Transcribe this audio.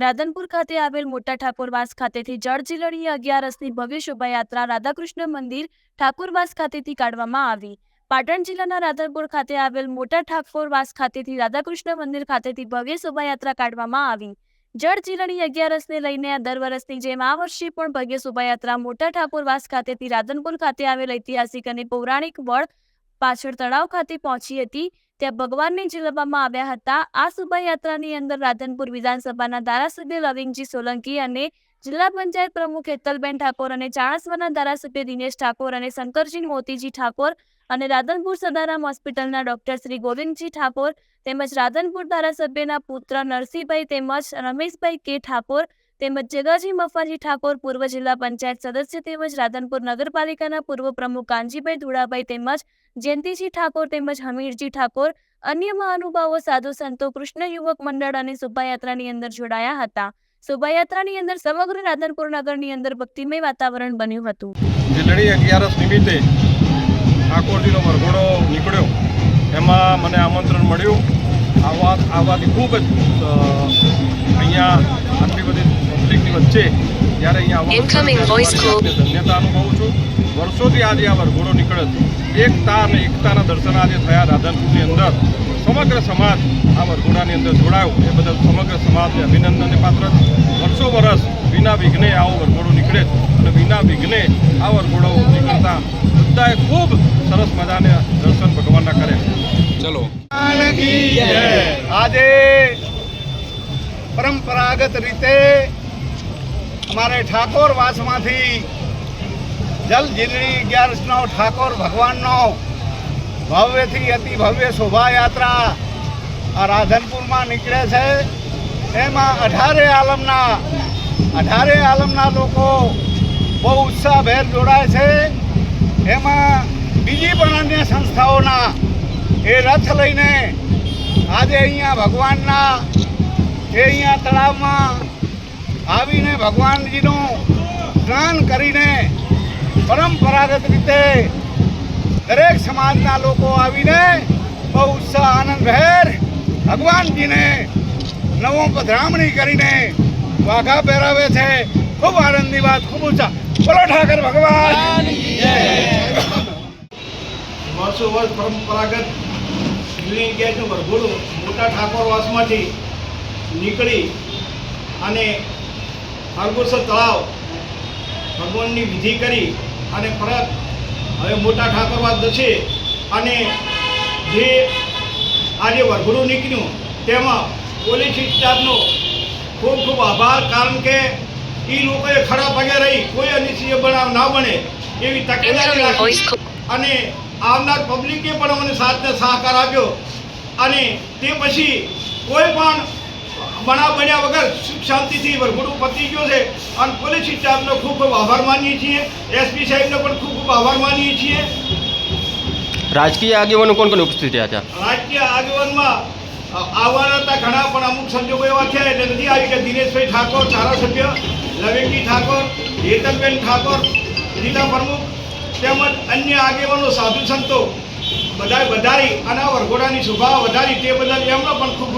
રાધનપુર ખાતે આવેલ મોટા ઠાકોરવાસ ખાતેથી જળજીલણી અગિયારસની ભવ્ય શોભાયાત્રા રાધાકૃષ્ણ મંદિર ઠાકોરવાસ ખાતેથી કાઢવામાં આવી. પાટણ જિલ્લાના રાધનપુર ખાતે આવેલ મોટા ઠાકોરવાસ ખાતેથી રાધાકૃષ્ણ મંદિર ખાતેથી ભવ્ય શોભાયાત્રા કાઢવામાં આવી. જળજીલણી અગિયારસને લઈને દર વર્ષની જેમ આ વર્ષે પણ ભવ્ય શોભાયાત્રા મોટા ઠાકોરવાસ ખાતેથી રાધનપુર ખાતે આવેલ ઐતિહાસિક અને પૌરાણિક વડ પાછળ તળાવ ખાતે પહોંચી હતી. ત્યાં ભગવાનને ઝીલવામાં આવ્યા હતા. આ શોભાયાત્રાની અંદર રાધનપુર વિધાનસભાના ધારાસભ્ય લવિંગજી સોલંકી અને જિલ્લા પંચાયત પ્રમુખ હેતલબેન ઠાકોર અને ચાણસમાના ધારાસભ્ય દિનેશ ઠાકોર અને શંકરજી મોતીજી ઠાકોર અને રાધનપુર સદારામ હોસ્પિટલના ડોક્ટર શ્રી ગોવિંદજી ઠાકોર તેમજ રાધનપુર ધારાસભ્યના પુત્ર નરસિંહભાઈ તેમજ રમેશભાઈ કે ઠાકોર તેમજ જગાજી મફાજી ઠાકોર, પૂર્વ જિલ્લા પંચાયત સદસ્ય તેમજ રાધનપુર નગરપાલિકાના પૂર્વ પ્રમુખ કાનજીભાઈ ધુડાભાઈ તેમજ જયંતિજી ઠાકોર તેમજ હમીરજી ઠાકોર અન્ય મહાનુભાવો, સાધુ સંતો, કૃષ્ણ યુવક મંડળ અને શોભાયાત્રાની અંદર જોડાયા હતા. શોભાયાત્રાની અંદર સમગ્ર રાધનપુર નગરની અંદર ભક્તિમય વાતાવરણ બન્યું હતું. જીલડી અગિયારસ નિમિત્તે ઠાકોરજીનો મરઘોડો નીકળ્યો. એમાં મને આમંત્રણ મળ્યું. આવવા આવવાથી ખૂબ જ અહીંયા આટલી બધી પબ્લિકની વચ્ચે જ્યારે અહીંયા ધન્યતા અનુભવું છું. વર્ષોથી આજે આ વરઘોડો નીકળે છે. એકતા અને એકતાના દર્શન આજે થયા રાધનપુરની અંદર. સમગ્ર સમાજ આ વરઘોડાની અંદર જોડાયો. એ બદલ સમગ્ર સમાજને અભિનંદનને પાત્ર છે. વર્ષો વર્ષ વિના વિઘ્ને આવો વરઘોડો નીકળે છે. અને વિના વિઘ્ને આ વરઘોડો નીકળતા બધાએ ખૂબ સરસ મજાને દર્શન ભગવાનના કરે ચલો. આજે પરંપરાગત રીતે અમારે ઠાકોર વાસમાંથી જલ જીલણી અગિયારસનો ઠાકોર ભગવાનનો ભવ્યથી અતિ ભવ્ય શોભાયાત્રા આ રાધનપુરમાં નીકળે છે. એમાં અઢારે આલમના અઢારે આલમના લોકો બહુ ઉત્સાહભેર જોડાય છે. એમાં બીજી પણ અન્ય સંસ્થાઓના એ રથ લઈને આજે અહીંયા ભગવાનના એ અહીંયા તળાવમાં આવીને ભગવાનજીનું સ્નાન કરીને પરંપરાગત રીતે દરેક સમાજના લોકો આવીને બહુ ઉત્સાહ આનંદભેર ભગવાનજીને નવો પધરામણી કરીને વાઘા પહેરાવે છે. ખૂબ આનંદની વાત, ખૂબ ઊંચા બોલો ઠાકર ભગવાન. વર્ષો વર્ષ પરંપરાગત જીવની ગેસનું વરઘોડું મોટા ઠાકોરવાસમાંથી નીકળી અને હરગોસર તળાવ ભગવાનની વિધિ કરી અને પરત હવે મોટા ઠાકોરવાદ જશે અને જે આજે વરઘડું નીકળ્યું તેમાં પોલીસ સ્ટાફનો ખૂબ ખૂબ આભાર કારણ કે એ લોકોએ ખડા પગે રહી કોઈ અનિશ્ચિય બનાવ ના બને એવી તકેદારી રાખી અને આવનાર પબ્લિકે પણ અમને સાથને સહકાર આપ્યો અને તે પછી કોઈ પણ બનાવ બન્યા વગર સુખ શાંતિથી વરઘોડું પતી ગયો છે. અને પોલીસ સ્ટાફનો ખૂબ ખૂબ આભાર માનીએ છીએ. એસપી સાહેબનો પણ ખૂબ ખૂબ આભાર માનીએ છીએ. રાજકીય આગેવાનો કોણ કોણ ઉપસ્થિત રહ્યા હતા? રાજકીય આગેવાનમાં આવવાના હતા ઘણા પણ અમુક સંજોગો એવા થયા એટલે નથી આવી કે દિનેશભાઈ ઠાકોર ધારાસભ્ય લવેકજી ઠાકોર હેતલબેન ઠાકોર જિલ્લા પ્રમુખ તેમજ અન્ય આગેવાનો સાધુ સંતો બધા વધારી અને વરઘોડાની શોભા વધારી તે બદલ એમનો પણ ખૂબ